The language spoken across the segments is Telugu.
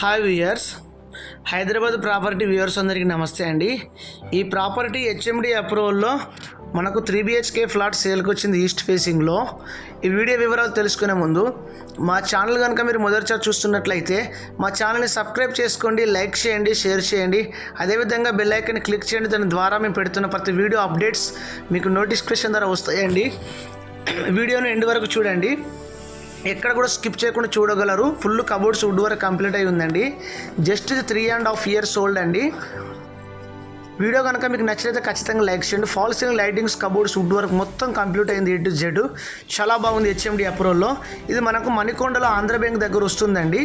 Hi viewers Hyderabad property viewers అందరికీ నమస్తే అండి. ఈ ప్రాపర్టీ హెచ్ఎండి అప్రూవల్లో మనకు త్రీ బిహెచ్కే ఫ్లాట్ సేల్కి వచ్చింది ఈస్ట్ ఫేసింగ్లో ఈ వీడియో వివరాలు తెలుసుకునే ముందు మా ఛానల్ కనుక మీరు మొదటిసారి చూస్తున్నట్లయితే మా ఛానల్ని సబ్స్క్రైబ్ చేసుకోండి లైక్ చేయండి షేర్ చేయండి. అదేవిధంగా బెల్ ఐకన్ క్లిక్ చేయండి. దాని ద్వారా మేము పెడుతున్న ప్రతి వీడియో అప్డేట్స్ మీకు నోటిఫికేషన్ ద్వారా వస్తాయండి. వీడియోను ఎండ్ వరకు చూడండి. ఎక్కడ కూడా స్కిప్ చేయకుండా చూడగలరు. ఫుల్ కబోర్డ్స్ వుడ్ వరకు కంప్లీట్ అయి ఉందండి. జస్ట్ ఇది three and half years old అండి. వీడియో కనుక మీకు నచ్చినైతే ఖచ్చితంగా లైక్ చేయండి. Fall ceiling lightings cupboards wood work మొత్తం కంప్లీట్ అయింది ఎటు జెడ్ చాలా బాగుంది హెచ్ఎండి అప్రోల్లో ఇది మనకు మణికొండలో ఆంధ్ర బ్యాంక్ దగ్గర వస్తుందండి.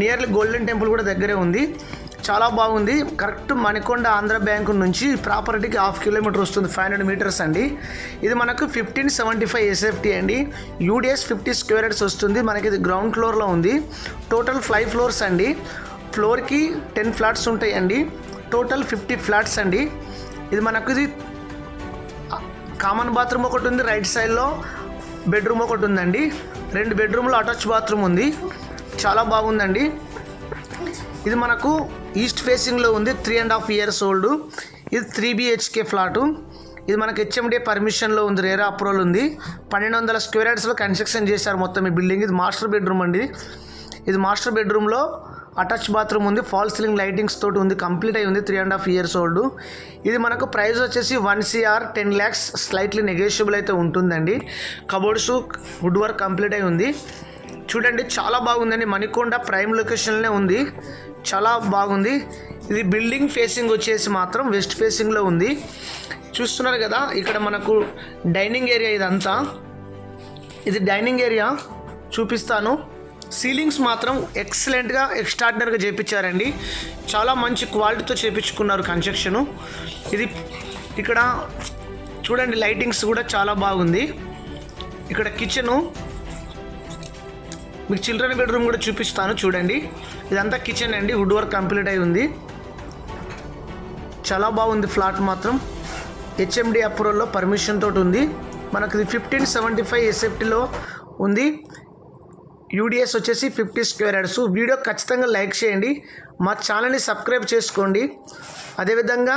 నియర్లీ గోల్డెన్ టెంపుల్ కూడా దగ్గరే ఉంది. చాలా బాగుంది. కరెక్ట్ మణికొండ ఆంధ్ర బ్యాంకు నుంచి ప్రాపర్టీకి హాఫ్ కిలోమీటర్ వస్తుంది ఫైవ్ హండ్రెడ్ మీటర్స్ అండి. ఇది మనకు ఫిఫ్టీన్ సెవెంటీ ఫైవ్ ఎస్ఎఫ్టీ అండి. యూడిఎస్ ఫిఫ్టీ స్క్వేర్ హెడ్స్ వస్తుంది. మనకి ఇది గ్రౌండ్ ఫ్లోర్లో ఉంది. టోటల్ ఫైవ్ ఫ్లోర్స్ అండి. ఫ్లోర్కి టెన్ ఫ్లాట్స్ ఉంటాయండి. టోటల్ ఫిఫ్టీ ఫ్లాట్స్ అండి. ఇది మనకు ఇది కామన్ బాత్రూమ్ ఒకటి ఉంది. రైట్ సైడ్లో బెడ్రూమ్ ఒకటి ఉందండి. రెండు బెడ్రూమ్లో అటాచ్ బాత్రూమ్ ఉంది. చాలా బాగుందండి. ఇది మనకు ఈస్ట్ ఫేసింగ్లో ఉంది three and half years old ఇది త్రీ బిహెచ్కే ఫ్లాటు. ఇది మనకి హెచ్ఎండిఏ పర్మిషన్లో ఉంది రేరా అప్రూవల్ ఉంది. పన్నెండు వందల స్క్వేర్ యార్డ్స్లో కన్స్ట్రక్షన్ చేశారు మొత్తం ఈ బిల్డింగ్. ఇది మాస్టర్ బెడ్రూమ్ అండి. ఇది మాస్టర్ బెడ్రూమ్లో అటాచ్ బాత్రూమ్ ఉంది ఫాల్ సీలింగ్ లైటింగ్స్ తోటి ఉంది కంప్లీట్ అయి ఉంది three and half years old ఇది మనకు ప్రైస్ వచ్చేసి one CR ten lakhs slightly negotiable అయితే ఉంటుందండి. కబోర్డ్స్ వుడ్ వర్క్ కంప్లీట్ అయి ఉంది. చూడండి చాలా బాగుందండి. మణికొండ ప్రైమ్ లొకేషన్లోనే ఉంది. చాలా బాగుంది. ఇది బిల్డింగ్ ఫేసింగ్ వచ్చేసి మాత్రం వెస్ట్ ఫేసింగ్లో ఉంది. చూస్తున్నారు కదా ఇక్కడ మనకు డైనింగ్ ఏరియా ఇదంతా. ఇది డైనింగ్ ఏరియా చూపిస్తాను. సీలింగ్స్ మాత్రం ఎక్సలెంట్గా ఎక్స్ట్రాడినరీగా చేపించారండి. చాలా మంచి క్వాలిటీతో చేపించుకున్నారు కన్స్ట్రక్షను. ఇది ఇక్కడ చూడండి లైటింగ్స్ కూడా చాలా బాగుంది. ఇక్కడ కిచెను మీకు చిల్డ్రన్ బెడ్రూమ్ కూడా చూపిస్తాను చూడండి. ఇదంతా కిచెన్ అండి వుడ్ వర్క్ కంప్లీట్ అయి ఉంది. చాలా బాగుంది ఫ్లాట్ మాత్రం. హెచ్ఎండి అప్రూవల్లో పర్మిషన్ తోటి ఉంది. మనకు ఇది ఫిఫ్టీన్ సెవెంటీ ఫైవ్ ఎస్ఎఫ్టీలో ఉంది. యూడిఎస్ వచ్చేసి ఫిఫ్టీ స్క్వేర్ యార్డ్స్. వీడియో ఖచ్చితంగా లైక్ చేయండి. మా ఛానల్ని సబ్స్క్రైబ్ చేసుకోండి. అదేవిధంగా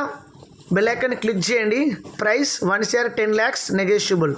బెల్ ఐకాన్ క్లిక్ చేయండి. Price one CR ten lakhs negotiable.